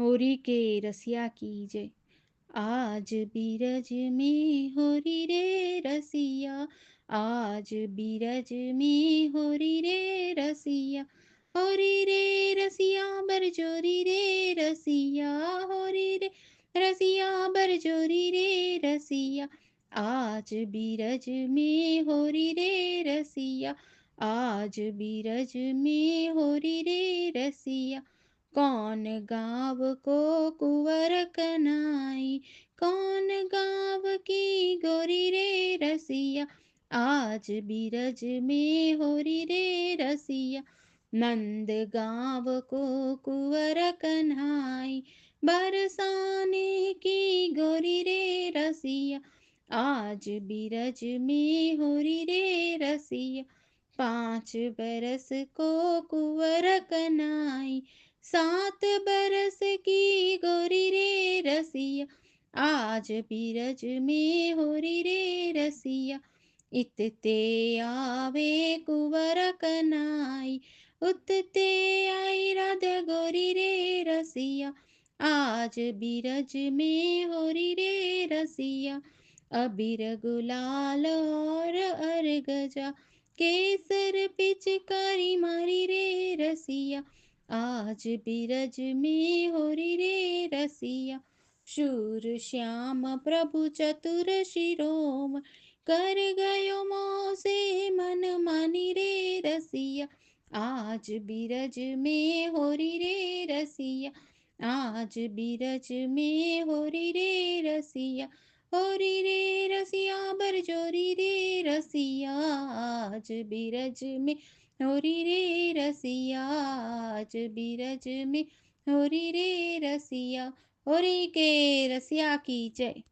होरी के रसिया की जय आज बीरज में होरी रे रसिया, आज बीरज में होरी रे रसिया होरी रे रसिया बरजोरी रे रसिया होरी रे रसिया बरजोरी रे रसिया, आज बीरज में होरी रे रसिया, आज बीरज में होरी रे रसिया। कौन गाँव को कुंवर कनाई? कौन गाँव की गोरी रे रसिया? आज बीरज में होरी रे रसिया। नंद गाँव को कुंवर कन्हाई। बरसाने की गोरी रे रसिया। आज बीरज में होरी रे रसिया। पाँच बरस को कुंवर कनाई। सात बरस की गोरी रे रसिया, आज बीरज में होरी रे रसिया। इतते आवे कुंवर कनाई उतते आई राधा गोरी रे रसिया। आज बीरज में होरी रे रसिया, अबीर गुलाल और अर्गजा। केसर पिचकारी मारी रे रसिया आज बिरज में होरी रे रसिया। शूर श्याम प्रभु चतुर शिरोम। कर गयो मोसे मन मानी रे रसिया। आज बिरज में होरी रे रसिया। आज बिरज में होरी रे रसिया। होरी रे रसिया बरजोरी रे रसिया। आज बिरज में होरी रे रसिया आज बीरज में। होरी रे रसिया होरी के रसिया की जय।